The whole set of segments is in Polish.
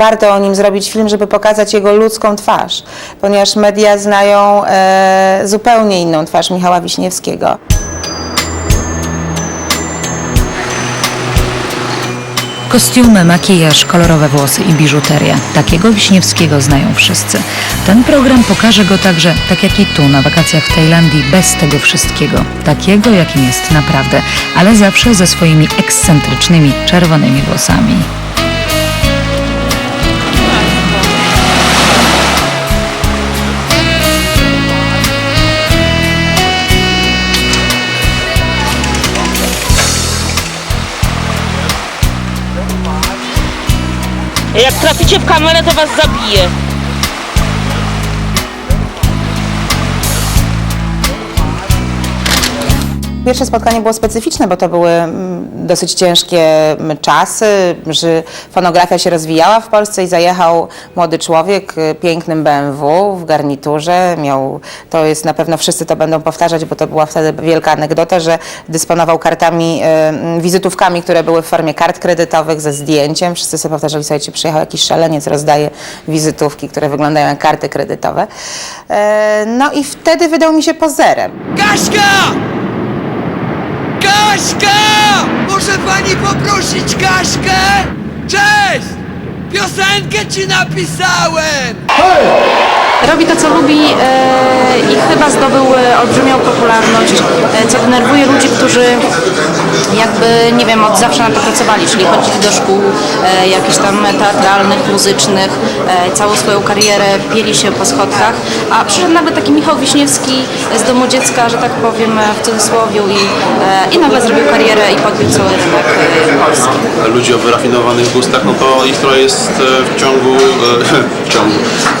warto o nim zrobić film, żeby pokazać jego ludzką twarz, ponieważ media znają e, zupełnie inną twarz Michała Wiśniewskiego. Kostiumy, makijaż, kolorowe włosy i biżuteria. Takiego Wiśniewskiego znają wszyscy. Ten program pokaże go także, tak jak i tu, na wakacjach w Tajlandii, bez tego wszystkiego. Takiego, jakim jest naprawdę, ale zawsze ze swoimi ekscentrycznymi, czerwonymi włosami. Jak traficie w kamerę, to was zabije. Pierwsze spotkanie było specyficzne, bo to były mm, dosyć ciężkie mm, czasy, że fonografia się rozwijała w Polsce i zajechał młody człowiek y, pięknym BMW w garniturze. Miał, to jest na pewno wszyscy to będą powtarzać, bo to była wtedy wielka anegdota, że dysponował kartami, y, mm, wizytówkami, które były w formie kart kredytowych ze zdjęciem. Wszyscy sobie powtarzali, słuchajcie, przyjechał jakiś szaleniec, rozdaje wizytówki, które wyglądają jak karty kredytowe. E, No i wtedy wydał mi się pozerem. Kaśka! Kaśka! Może pani poprosić Kaśkę? Cześć! Piosenkę ci napisałem! Robi to, co lubi e, i chyba zdobył e, olbrzymią popularność, e, co denerwuje ludzi, którzy jakby, nie wiem, od zawsze na to pracowali, czyli chodzili do szkół e, jakichś tam teatralnych, muzycznych, e, całą swoją karierę pieli się po schodkach, a przyszedł nawet taki Michał Wiśniewski z domu dziecka, że tak powiem, e, w cudzysłowie i, e, i nagle zrobił karierę i podbił cały rynek e, polski. ludzi o wyrafinowanych gustach, no to ich trochę jest e, w ciągu, e, w ciągu,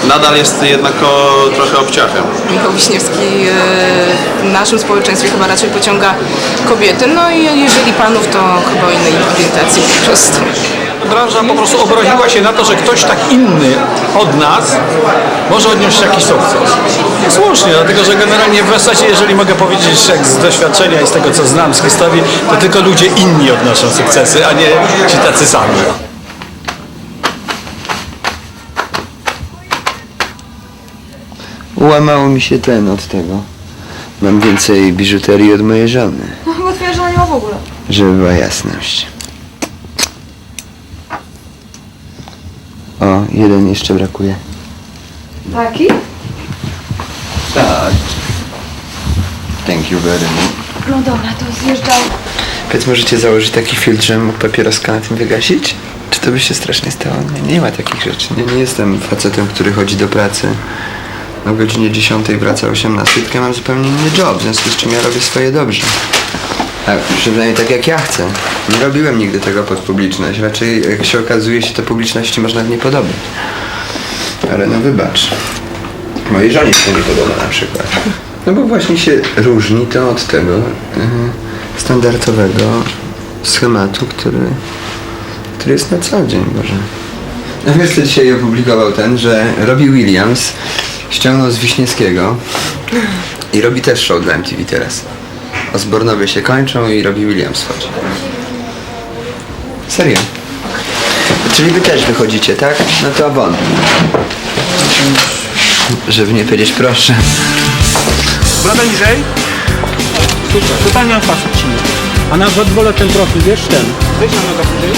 nadal jest jednak o, trochę obciachem. Michał Wiśniewski e, w naszym społeczeństwie chyba raczej pociąga kobiety, no i jeżeli panów, to chyba o innej orientacji po prostu. branża po prostu obraziła się na to, że ktoś tak inny od nas może odnieść jakiś sukces. Słusznie, dlatego że generalnie w zasadzie, jeżeli mogę powiedzieć jak z doświadczenia i z tego co znam z historii, to tylko ludzie inni odnoszą sukcesy, a nie ci tacy sami. Łamało mi się ten od tego. Mam więcej biżuterii od mojej żony. No w ogóle. Żeby była jasność. O, jeden jeszcze brakuje. Taki? Tak. Thank you very much. No dobra, to zjeżdżał. Powiedz, możecie założyć taki filtr, żebym mógł papieroska na tym wygasić? Czy to by się strasznie stało? Nie, nie ma takich rzeczy. Nie, nie jestem facetem, który chodzi do pracy o godzinie 10 wraca o 18, tylko ja mam zupełnie inny job, w związku z czym ja robię swoje dobrze. Tak, przynajmniej tak jak ja chcę. Nie robiłem nigdy tego pod publiczność. Raczej, jak się okazuje, się to publiczności można nie podobać. Ale no wybacz. Mojej żonie się nie podoba na przykład. No bo właśnie się różni to od tego yy, standardowego schematu, który, który jest na co dzień, Boże. No co dzisiaj opublikował ten, że Robbie Williams ściągnął z Wiśniewskiego i robi też show dla MTV teraz. Osbornowie się kończą i Robbie Williams chodzi. Serio. Czyli wy też wychodzicie, tak? No to won. Żeby nie powiedzieć proszę. Brada niżej. Super. Totalnie na twarz odcinek. A nawet wolę ten profil, wiesz, ten. Weź na nogę bliżej.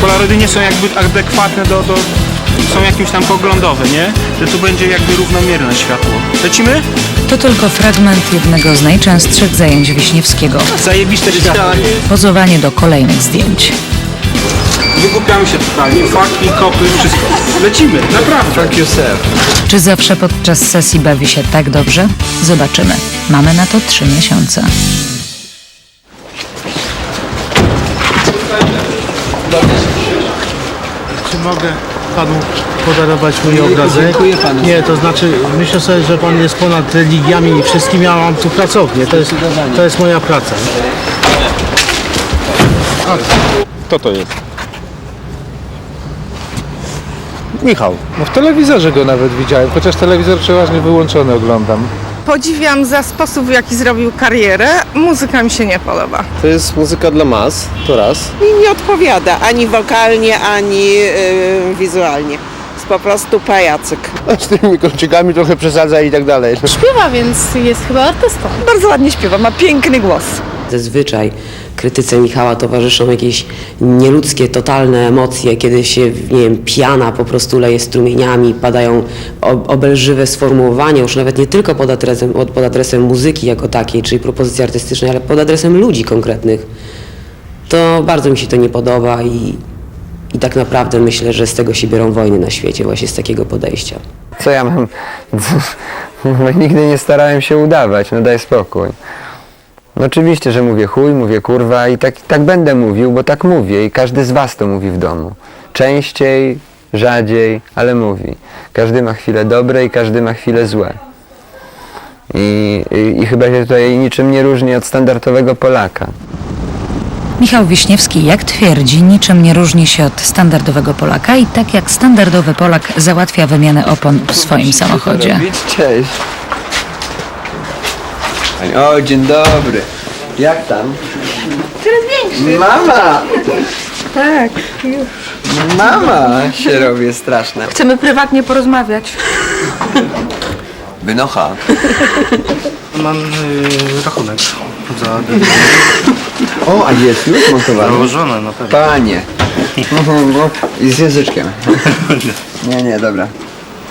Polaroidy nie są jakby adekwatne do, do... Są jakimś tam poglądowe, nie? Że tu będzie jakby równomierne światło. Lecimy? To tylko fragment jednego z najczęstszych zajęć Wiśniewskiego. Zajebiste. Pozowanie do kolejnych zdjęć. Wygłupiamy się totalnie. Faki, kopy, wszystko. Lecimy, naprawdę. Fuck yourself. Czy zawsze podczas sesji bawi się tak dobrze? Zobaczymy. Mamy na to trzy miesiące. Czy mogę panu podarować mój obrazek? Dziękuję panu. Nie, to znaczy myślę sobie, że pan jest ponad religiami i wszystkim. Ja mam tu pracownię. To jest, to jest moja praca. Kto to jest? Michał. No w telewizorze go nawet widziałem, chociaż telewizor przeważnie wyłączony oglądam. Podziwiam za sposób, w jaki zrobił karierę. Muzyka mi się nie podoba. To jest muzyka dla mas, to raz. Mi nie odpowiada ani wokalnie, ani yy, wizualnie. Jest po prostu pajacyk. Z tymi kolczykami trochę przesadza i tak dalej. Śpiewa, więc jest chyba artystą. Bardzo ładnie śpiewa, ma piękny głos. Zazwyczaj krytyce Michała towarzyszą jakieś nieludzkie, totalne emocje, kiedy się, nie wiem, piana po prostu leje strumieniami, padają ob- obelżywe sformułowania, już nawet nie tylko pod adresem, od- pod adresem muzyki jako takiej, czyli propozycji artystycznej, ale pod adresem ludzi konkretnych. To bardzo mi się to nie podoba i, i tak naprawdę myślę, że z tego się biorą wojny na świecie, właśnie z takiego podejścia. Co ja mam? No, nigdy nie starałem się udawać, no daj spokój. No oczywiście, że mówię chuj, mówię kurwa i tak, tak będę mówił, bo tak mówię i każdy z was to mówi w domu. Częściej, rzadziej, ale mówi. Każdy ma chwile dobre i każdy ma chwile złe. I, i, i chyba się tutaj niczym nie różni od standardowego Polaka. Michał Wiśniewski, jak twierdzi, niczym nie różni się od standardowego Polaka i tak jak standardowy Polak załatwia wymianę opon w swoim samochodzie. Cześć. O, dzień dobry. Jak tam? Coraz większy. Mama! Tak, już. Mama się robi straszna. Chcemy prywatnie porozmawiać. Wynocha. Mam y, rachunek za O, a jest już montowane? założone na pewno. Panie. I z języczkiem. Nie, nie, dobra.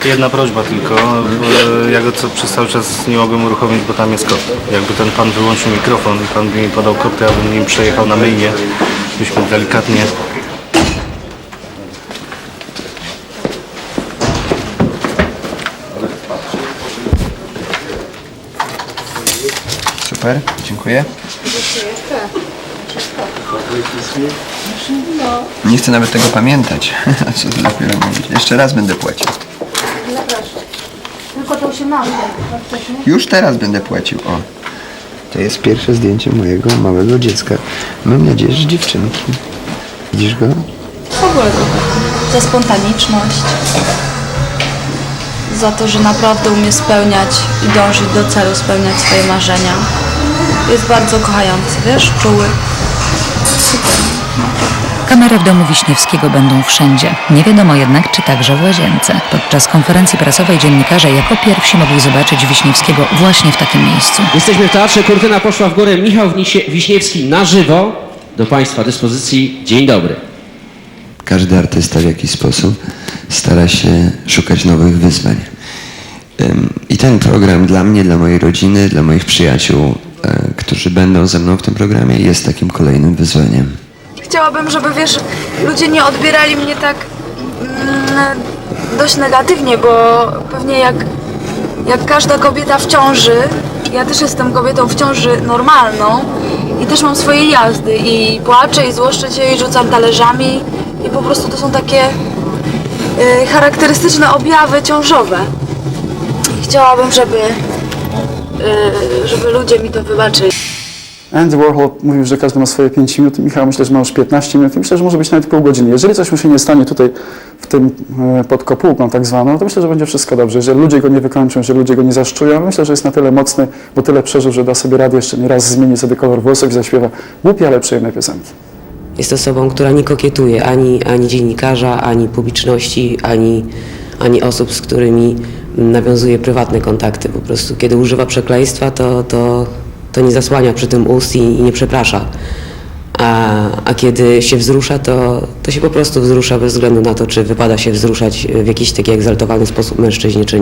Jedna prośba tylko, bo ja go co przez cały czas nie mogłem uruchomić, bo tam jest kot. Jakby ten pan wyłączył mikrofon i pan by mi podał kod, to ja bym nim przejechał na myjnie, byśmy delikatnie Super, dziękuję. Nie chcę nawet tego pamiętać. Co tu dopiero mówić. Jeszcze raz będę płacił. Tylko to 18. Już teraz będę płacił. O. To jest pierwsze zdjęcie mojego małego dziecka. Mam nadzieję, że dziewczynki. Widzisz go? W ogóle to za spontaniczność, za to, że naprawdę umie spełniać i dążyć do celu, spełniać swoje marzenia. Jest bardzo kochający, wiesz, czuły. Super. Kamery w domu Wiśniewskiego będą wszędzie. Nie wiadomo jednak, czy także w łazience. Podczas konferencji prasowej dziennikarze jako pierwsi mogli zobaczyć Wiśniewskiego właśnie w takim miejscu. Jesteśmy w Teatrze Kurtyna poszła w górę. Michał Wnisie- Wiśniewski na żywo. Do Państwa dyspozycji. Dzień dobry. Każdy artysta w jakiś sposób stara się szukać nowych wyzwań. I ten program dla mnie, dla mojej rodziny, dla moich przyjaciół, e, którzy będą ze mną w tym programie, jest takim kolejnym wyzwaniem. Chciałabym, żeby wiesz, ludzie nie odbierali mnie tak mm, dość negatywnie, bo pewnie jak, jak każda kobieta w ciąży, ja też jestem kobietą w ciąży normalną i też mam swoje jazdy i płaczę i złoszczę się i rzucam talerzami i po prostu to są takie y, charakterystyczne objawy ciążowe. Chciałabym, żeby, y, żeby ludzie mi to wybaczyli. Andy Warhol mówił, że każdy ma swoje 5 minut. Michał myślę, że ma już 15 minut myślę, że może być nawet pół godziny. Jeżeli coś mu się nie stanie tutaj w tym e, pod kopułką tak zwaną, to myślę, że będzie wszystko dobrze. Jeżeli ludzie go nie wykończą, jeżeli ludzie go nie zaszczują, myślę, że jest na tyle mocny, bo tyle przeżył, że da sobie radę jeszcze nie raz zmieni sobie kolor włosów i zaśpiewa głupie, ale przyjemne piosenki. Jest osobą, która nie kokietuje ani, ani dziennikarza, ani publiczności, ani, ani osób, z którymi nawiązuje prywatne kontakty. Po prostu kiedy używa przekleństwa, to, to, to nie zasłania przy tym ust i, i nie przeprasza. A, a kiedy się wzrusza, to, to się po prostu wzrusza bez względu na to, czy wypada się wzruszać w jakiś taki egzaltowany sposób mężczyźnie, czy nie.